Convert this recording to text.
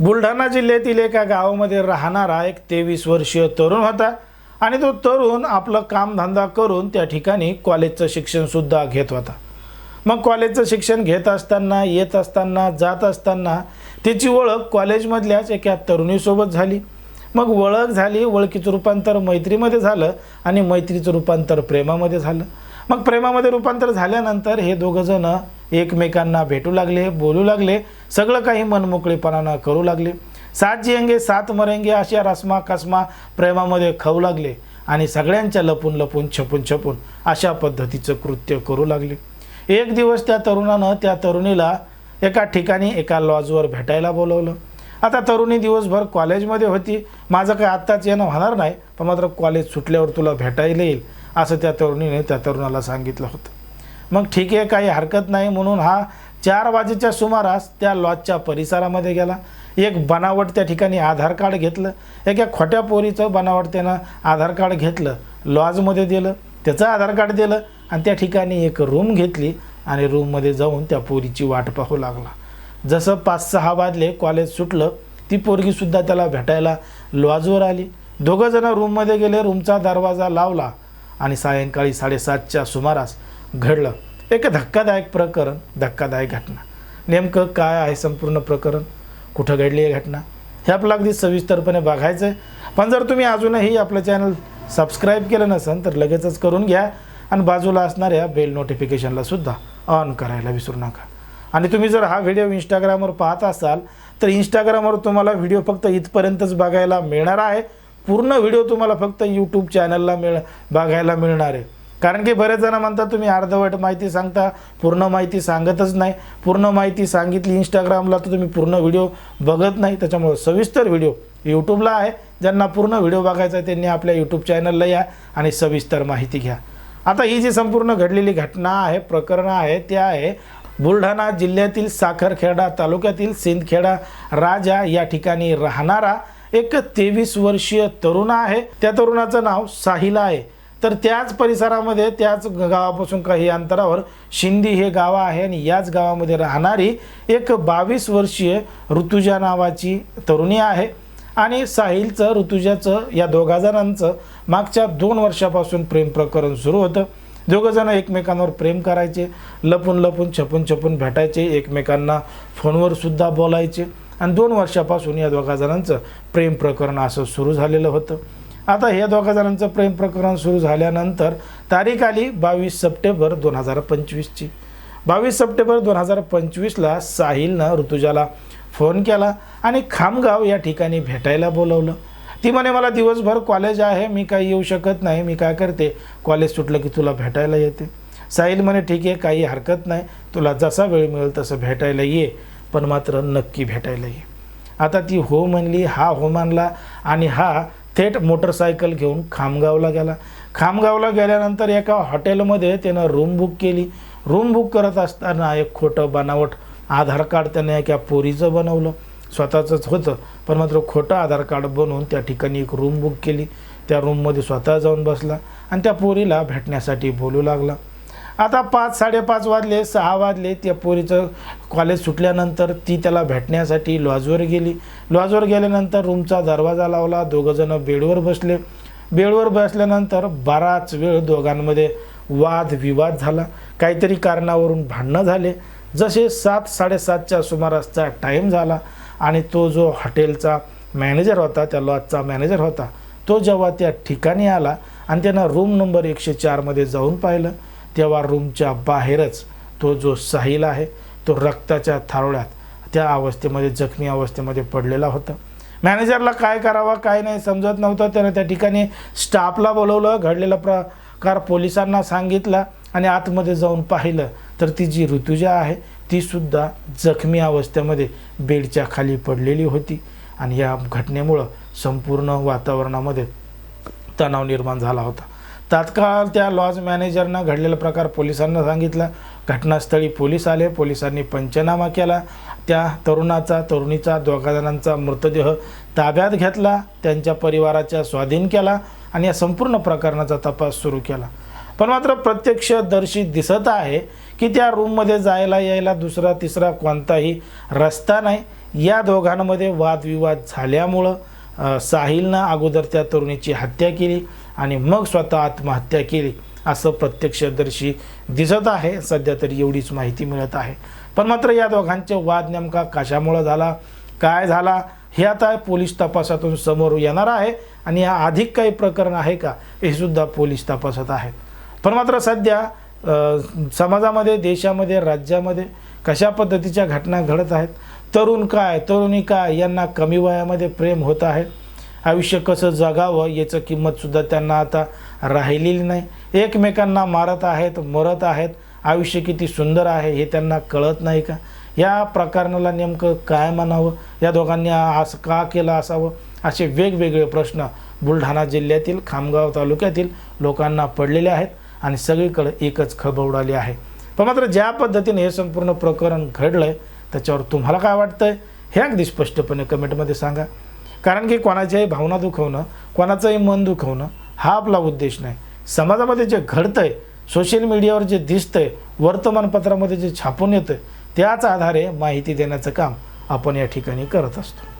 बुलढाणा जिल्ह्यातील एका गावामध्ये राहणारा एक तेवीस वर्षीय तरुण होता आणि तो तरुण आपलं कामधंदा करून त्या ठिकाणी कॉलेजचं शिक्षणसुद्धा घेत होता. मग कॉलेजचं शिक्षण घेत असताना येत असताना जात असताना त्याची ओळख कॉलेजमधल्याच एका तरुणीसोबत झाली. मग ओळख झाली ओळखीचं रूपांतर मैत्रीमध्ये झालं आणि मैत्रीचं रूपांतर प्रेमामध्ये झालं. मग प्रेमामध्ये रूपांतर झाल्यानंतर हे दोघंजणं एकमेकांना भेटू लागले बोलू लागले सगळं काही मनमोकळेपणानं करू लागले. सात जियंगे सात मरेंगे अशा रस्मा कसमा प्रेमामध्ये खाऊ लागले आणि सगळ्यांच्या लपून लपून छपून छपून अशा पद्धतीचं कृत्य करू लागले. एक दिवस त्या तरुणानं त्या तरुणीला एका ठिकाणी एका लॉजवर भेटायला बोलवलं. आता तरुणी दिवसभर कॉलेजमध्ये होती. माझं काय आत्ताच येणं होणार नाही पण मात्र कॉलेज सुटल्यावर तुला भेटायला येईल असं त्या तरुणीने त्या तरुणाला सांगितलं होतं. मग ठीक आहे काही हरकत नाही म्हणून हा चार वाजेच्या सुमारास त्या लॉजच्या परिसरामध्ये गेला. एक बनावट त्या ठिकाणी आधार कार्ड घेतलं. एका खोट्या पोरीचं बनावट त्यानं आधार कार्ड घेतलं. लॉजमध्ये दिलं. त्याचं आधार कार्ड दिलं आणि त्या ठिकाणी एक रूम घेतली आणि रूममध्ये जाऊन त्या पोरीची वाट पाहू लागला. जसं पाच सहा वाजले कॉलेज सुटलं ती पोरगीसुद्धा त्याला भेटायला लॉजवर आली. दोघंजणं रूममध्ये गेले रूमचा दरवाजा लावला आणि सायंकाळी साडेसातच्या सुमारास घडलं. एक धक्कादायक प्रकरण धक्कादायक घटना. नेमकं काय आहे संपूर्ण प्रकरण? कुठं घडली आहे घटना? हे आपलं अगदी सविस्तरपणे बघायचं आहे पण जर तुम्ही अजूनही आपलं चॅनल सबस्क्राईब केलं नसेल तर लगेचच करून घ्या आणि बाजूला असणाऱ्या बेल नोटिफिकेशनला सुद्धा ऑन करायला विसरू नका. आणि तुम्ही जर हा व्हिडिओ इंस्टाग्रामवर पाहत असाल तर इंस्टाग्रामवर तुम्हाला व्हिडिओ फक्त इथपर्यंतच बघायला मिळणार आहे. पूर्ण व्हिडिओ तुम्हाला फक्त यूट्यूब चॅनलला मिळ बघायला मिळणार आहे. कारण की बरेच जण म्हणतात तुम्ही अर्धवट माहिती सांगता पूर्ण माहिती सांगतच नाही. पूर्ण माहिती सांगितली इंस्टाग्रामला तर तुम्ही पूर्ण व्हिडिओ बघत नाही. त्याच्यामुळे सविस्तर व्हिडिओ यूट्यूबला आहे. ज्यांना पूर्ण व्हिडिओ बघायचा आहे त्यांनी आपल्या यूट्यूब चॅनलला या आणि सविस्तर माहिती घ्या. आता ही जी संपूर्ण घडलेली घटना आहे प्रकरण आहे ते आहे. बुलढाणा जिल्ह्यातील साखरखेडा तालुक्यातील सिंदखेडा राजा या ठिकाणी राहणारा एक तेवीस वर्षीय तरुण आहे. त्या तरुणाचं नाव साहिला आहे. तर त्याच परिसरामध्ये त्याच गावापासून काही अंतरावर शिंदी हे गाव आहे आणि याच गावामध्ये राहणारी एक बावीस वर्षीय ऋतुजा नावाची तरुणी आहे. आणि साहिलचं ऋतुजाचं या दोघा जणांचं मागच्या दोन वर्षापासून प्रेम प्रकरण सुरू होतं. दोघंजणं एकमेकांवर प्रेम करायचे लपून लपून छपून छपून भेटायचे एकमेकांना फोनवरसुद्धा बोलायचे. आणि दोन वर्षापासून या दोघा जणांचं प्रेम प्रकरण असं सुरू झालेलं होतं. आता हे दोघा जणांचं प्रेम प्रकरण सुरू झाल्यानंतर तारीख आली बावीस सप्टेंबर दोन हजार पंचवीसची. बावीस सप्टेंबर दोन हजार पंचवीसला साहिलनं ऋतुजाला फोन केला आणि खामगाव या ठिकाणी भेटायला बोलवलं. ती म्हणे मला दिवसभर कॉलेज आहे मी काही येऊ शकत नाही मी काय करते? कॉलेज सुटलं की तुला भेटायला येते. साहिल म्हणे ठीक आहे काही हरकत नाही तुला जसा वेळ मिळेल तसं भेटायला ये पण मात्र नक्की भेटायला ये. आता ती हो म्हणली हा हो मानला आणि हा थेट मोटरसायकल घेऊन खामगावला गेला. खामगावला गेल्यानंतर एका हॉटेलमध्ये त्यानं रूम बुक केली. रूम बुक करत असताना एक खोटं बनावट आधार कार्ड त्याने एका पोरीचं बनवलं. स्वतःचंच होतं पण मात्र खोटं आधार कार्ड बनवून त्या ठिकाणी एक रूम बुक केली. त्या रूममध्ये स्वतः जाऊन बसला आणि त्या पोरीला भेटण्यासाठी बोलू लागला. आता पाच साडेपाच वाजले सहा वाजले त्या पोरीचं कॉलेज सुटल्यानंतर ती त्याला भेटण्यासाठी लॉजवर गेली. लॉजवर गेल्यानंतर रूमचा दरवाजा लावला दोघंजणं बेडवर बसले. बेडवर बसल्यानंतर बराच वेळ दोघांमध्ये वाद विवाद झाला. काहीतरी कारणावरून भांडणं झाले. जसे सात साडेसातच्या सुमारासचा टाईम झाला आणि तो जो हॉटेलचा मॅनेजर होता त्या लॉजचा मॅनेजर होता तो जेव्हा त्या ठिकाणी आला आणि त्यांना रूम नंबर एकशे चारमध्ये जाऊन पाहिलं तेव्हा रूमच्या बाहेरच तो जो साहिल आहे तो रक्ताच्या थारोळ्यात त्या अवस्थेमध्ये जखमी अवस्थेमध्ये पडलेला होता. मॅनेजरला काय करावं काय नाही समजत नव्हतं. त्यानं त्या ठिकाणी स्टाफला बोलवलं घडलेला प्रकार पोलिसांना सांगितला आणि आतमध्ये जाऊन पाहिलं तर ती जी ऋतुजा आहे तीसुद्धा जखमी अवस्थेमध्ये बेडच्या खाली पडलेली होती आणि या घटनेमुळं संपूर्ण वातावरणामध्ये तणाव निर्माण झाला होता. तात्काळ त्या लॉज मॅनेजरनं घडलेला प्रकार पोलिसांना सांगितला. घटनास्थळी पोलीस आले. पोलिसांनी पंचनामा केला. त्या तरुणाचा तरुणीचा दोघा जणांचा मृतदेह ताब्यात घेतला. त्यांच्या परिवाराच्या स्वाधीन केला आणि या संपूर्ण प्रकरणाचा तपास सुरू केला. पण मात्र प्रत्यक्षदर्शी दिसत आहे की त्या रूममध्ये जायला यायला दुसरा तिसरा कोणताही रस्ता नाही. या दोघांमध्ये वादविवाद झाल्यामुळं साहिलनं अगोदर त्या तरुणीची हत्या केली. आणि मग स्वतः आत्महत्या केली असं प्रत्यक्षदर्शी दिसत आहे. सध्या तरी एवढीच माहिती मिळत आहे. पण मात्र या दोघांचे वाद नेमका कशामुळं झाला काय झाला हे आता पोलीस तपासातून समोर येणार आहे. आणि या अधिक काही प्रकरण आहे का हे सुद्धा पोलीस तपासात आहेत. पण मात्र सध्या समाजामध्ये देशामध्ये राज्यामध्ये कशा पद्धतीच्या घटना घडत आहेत तरुण काय तरुणी काय यांना कमी वयामध्ये प्रेम होत आहे आयुष्य कसं जगावं याचं किंमतसुद्धा त्यांना आता राहिलेली नाही. एकमेकांना मारत आहेत मरत आहेत. आयुष्य किती सुंदर आहे हे त्यांना कळत नाही का? या प्रकरणाला नेमकं काय म्हणावं? या दोघांनी असं का केलं असावं? असे वेगवेगळे प्रश्न बुलढाणा जिल्ह्यातील खामगाव तालुक्यातील लोकांना पडलेले आहेत आणि सगळीकडे एकच खळबळ उडाली आहे. पण मात्र ज्या पद्धतीने हे संपूर्ण प्रकरण घडलं आहे त्याच्यावर तुम्हाला काय वाटतंय? हे अगदी स्पष्टपणे कमेंटमध्ये सांगा. कारण की कोणाच्याही भावना दुखवणं कोणाचंही मन दुखवणं हा आपला उद्देश नाही. समाजामध्ये जे घडतं आहे सोशल मीडियावर जे दिसतंय वर्तमानपत्रामध्ये जे छापून येतं त्याच आधारे माहिती देण्याचं काम आपण या ठिकाणी करत असतो.